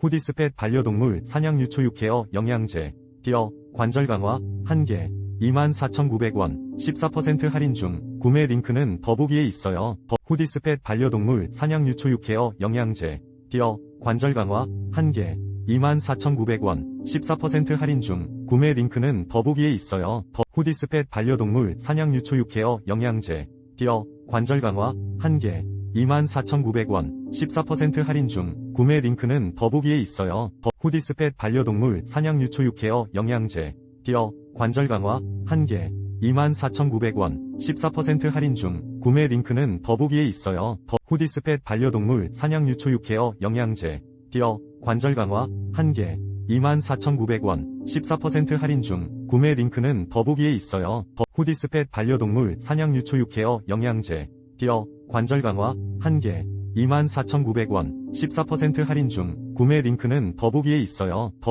후디스펫 반려동물 사냥 유초 육 케어 영양제, 띄어, 관절 강화, 1개, 24,900원, 14% 할인 중, 구매 링크는 더보기에 있어요. 더 후디스펫 반려동물 사냥 유초 육 케어 영양제, 띄어, 관절 강화, 1개, 24,900원, 14% 할인 중, 구매 링크는 더보기에 있어요. 더 후디스펫 반려동물 사냥 유초 육 케어 영양제, 띄어, 관절 강화, 1개, 24,900원, 14% 할인 중, 구매 링크는 더보기에 있어요. 더 후디스펫 반려동물 사냥 유초 육 케어 영양제, 띄어, 관절 강화, 1개, 24,900원, 14% 할인 중, 구매 링크는 더보기에 있어요. 더 후디스펫 반려동물 사냥 유초 육 케어 영양제, 띄어, 관절 강화, 1개, 24,900원, 14% 할인 중, 구매 링크는 더보기에 있어요. 더 후디스펫 반려동물 사냥 유초 육 케어 영양제, 띄어, 관절 강화, 1개, 24,900원, 14% 할인 중, 구매 링크는 더보기에 있어요. 더